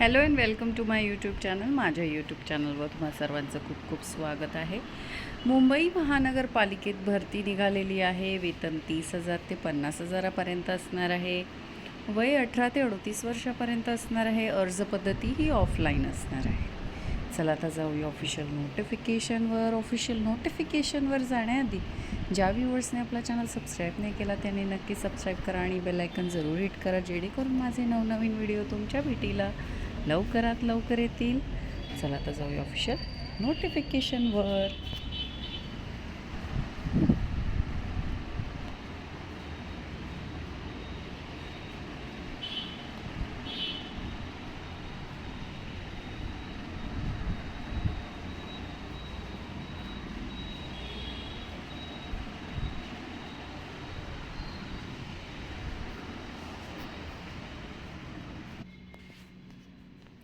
Hello and welcome to my YouTube channel. माझ्या YouTube चॅनलवर तुम्हा सर्वांचं खूप खूप स्वागत आहे. मुंबई महानगरपालिकेत भरती निघालेली आहे. वेतन तीस हजार ते पन्नास हजारापर्यंत असणार आहे. वय अठरा ते अडतीस वर्षापर्यंत असणार आहे. अर्ज पद्धती ही ऑफलाईन असणार आहे. चला आता जाऊया ऑफिशियल नोटिफिकेशनवर ऑफिशियल नोटिफिकेशनवर जाण्याआधी ज्या व्ह्युअर्सने आपला चॅनल सबस्क्राईब नाही केला त्यांनी नक्की सबस्क्राईब करा आणि बेलायकन जरूर हिट करा जेणेकरून माझे नवनवीन व्हिडिओ तुमच्या भेटीला लवकरात लवकर येतील. चला आता जाऊया ऑफिशियल नोटिफिकेशनवर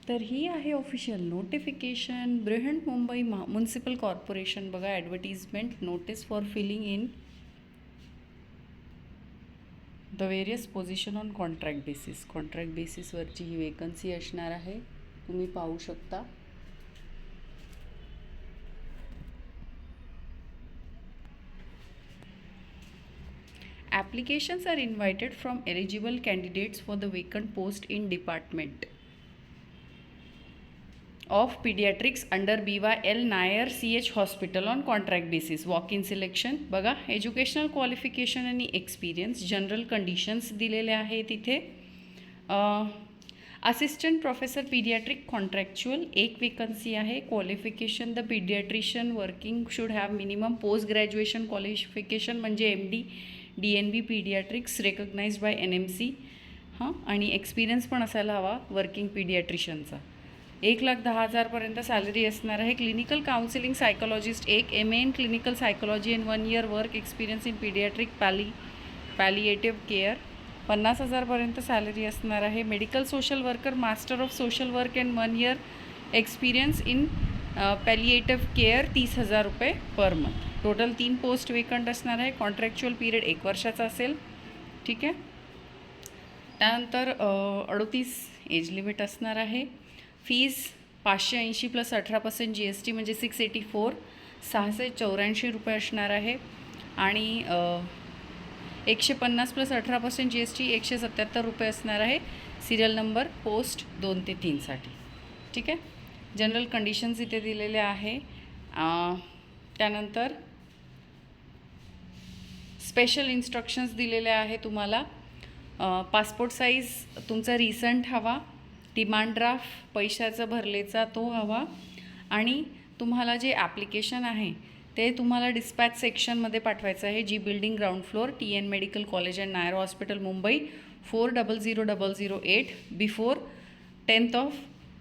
तर ही आहे official notification Brihan Mumbai Maha municipal corporation बघा advertisement notice for filling in the various position on contract basis contract बेसिसवरची ही वेकन्सी असणार आहे. तुम्ही पाहू शकता. Applications are invited from eligible candidates for the vacant post in department of paediatrics under B Y L Nair C H hospital on contract basis walk in selection बघा educational qualification आणि experience general conditions दिलेले आहे तिथे assistant professor paediatric contractual एक vacancy आहे. Qualification the paediatrician working should have minimum post graduation qualification म्हणजे M D D N B paediatrics recognised by N M C हां आणि experience पण असायला हवा वर्किंग पीडियाट्रिशियनचा एक लाख दहा हजारपर्यंत सॅलरी असणार आहे. क्लिनिकल काउन्सिलिंग सायकोलॉजिस्ट एक M A in clinical psychology in one year work experience in paediatric पॅली palliative care. पन्नास हजारपर्यंत सॅलरी असणार आहे. Medical social worker master of social work and one year experience in palliative care तीस हजार रुपये per month. Total तीन post vacant असणार आहे. कॉन्ट्रॅक्च्युअल पिरियड एक वर्षाचा असेल. ठीक आहे? त्यानंतर अडोतीस एज लिमिट असणार आहे. फीज पाचशे ऐंशी प्लस अठरा पर्सेंट जी एस टी म्हणजे सिक्स एटी फोर सहाशे चौऱ्याऐंशी रुपये असणार आहे. आणि एकशे पन्नास प्लस अठरा पर्सेंट जी एस टी एकशे सत्याहत्तर रुपये असणार आहे. सिरियल नंबर पोस्ट दोन ते तीनसाठी ठीक आहे? जनरल कंडिशन्स इथे दिलेले आहे. त्यानंतर स्पेशल इन्स्ट्रक्शन्स दिलेले आहे तुम्हाला. पासपोर्ट साईज तुमचा रिसंट हवा. डिमांड ड्राफ्ट पैशाचा भरलेचा तो हवा आणि तुम्हाला जे ॲप्लिकेशन आहे ते तुम्हाला डिस्पॅच सेक्शनमध्ये पाठवायचं आहे G building ground floor T N medical college and Nair hospital Mumbai four double zero double zero eight before tenth of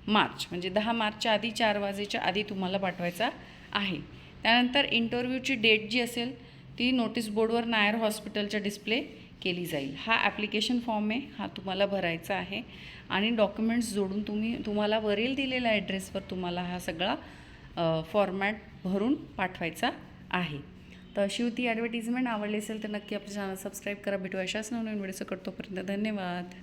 March म्हणजे दहा मार्चच्या आधी चार वाजेच्या आधी तुम्हाला पाठवायचा आहे. त्यानंतर इंटरव्ह्यूची डेट जी असेल ती नोटीस बोर्डवर नायर हॉस्पिटलच्या डिस्प्ले केली जाईल. हा ॲप्लिकेशन फॉर्म आहे हा तुम्हाला भरायचा आहे आणि डॉक्युमेंट्स जोडून तुम्ही तुम्हाला वरील दिलेल्या ॲड्रेसवर तुम्हाला हा सगळा फॉर्मॅट भरून पाठवायचा आहे. तर अशी होती ॲडव्हर्टिजमेंट आवडली असेल तर नक्की आपल्या चॅनल सबस्क्राईब करा. भेटू अशाच नवनवीन व्हिडिओ करतोपर्यंत धन्यवाद.